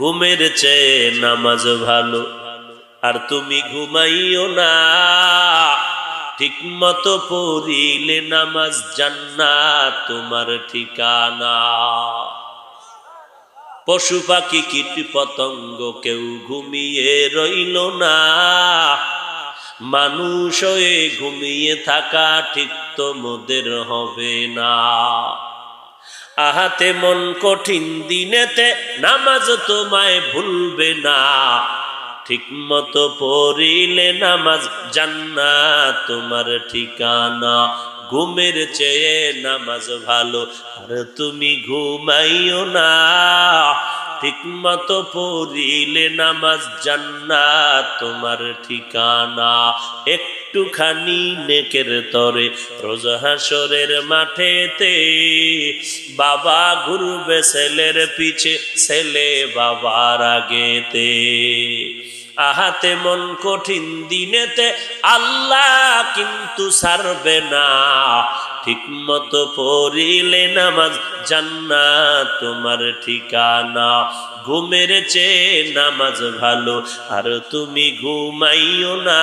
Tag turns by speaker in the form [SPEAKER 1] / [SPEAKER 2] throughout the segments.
[SPEAKER 1] ঘুমের চেয়ে নামাজ ভালো। আর তুমি ঘুমাইও না। ঠিক মতো পড়িলে নামাজ জান্নাত তোমার ঠিকানা। পশু পাখি কীট পতঙ্গ কেউ ঘুমিয়ে রইল না। মানুষ ঘুমিয়ে থাকা ঠিক তো মোদের হবে না। আহাতে মন কঠিন দিনেতে নামাজ তোমায় ভুলবে না। ঠিক মতো পড়িলে নামাজ জান্না তোমার ঠিকানা। ঘুমের চেয়ে নামাজ ভালো, আর তুমি ঘুমাইও না। ঠিক মতো পড়িলে নামাজ জান্না তোমার ঠিকানা। একটুখানি নেকের তরে রোজ হাসরের মাঠেতে বাবা ঘুরবে ছেলের পিছে, ছেলে বাবার আগেতে। আহাতে মন কঠিন দিনেতে আল্লাহ কিন্তু সারবে না। ঠিক মতো পড়িলে নামাজ জান্না তোমার ঠিকানা। ঘুমের চেয়ে নামাজ ভালো, আর তুমি ঘুমাইও না।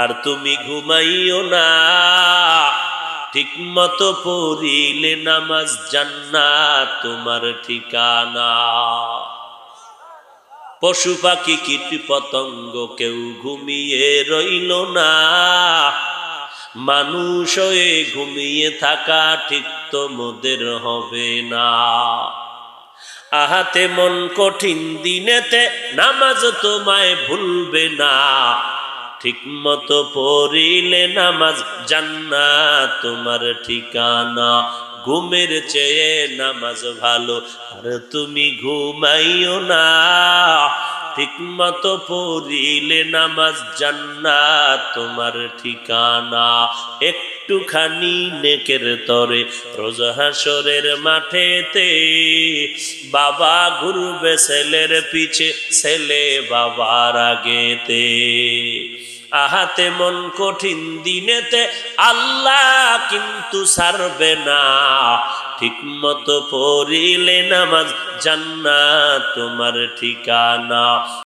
[SPEAKER 1] আর তুমি ঘুমাইও না। ঠিক মতো পড়িলে নামাজ জান্নাত তোমার ঠিকানা। পশু পাখি, কীট পতঙ্গ কেউ ঘুমিয়ে রইল না। মানুষ হয়ে ঘুমিয়ে থাকা ঠিক তো মোদের হবে না। আহাতে মন কঠিন দিনেতে নামাজ তোমায় ভুলবে না। ঠিক মতো পড়িলে নামাজ জান্নাত তোমার ঠিকানা। ঘুমের চেয়ে নামাজ ভালো, আর তুমি ঘুমাইও না। ঠিক মতো পড়িলে নামাজ জান্না তোমার ঠিকানা। একটুখানি নেকের তরে রোজ হাসরের মাঠেতে বাবা ঘুরবে ছেলের পিছে, ছেলে বাবার আগেতে। আহাতে মন কঠিন দিনেতে আল্লাহ কিন্তু সারবে না। ঠিক মতো পড়িলে নামাজ জান্নাত তোমার ঠিকানা।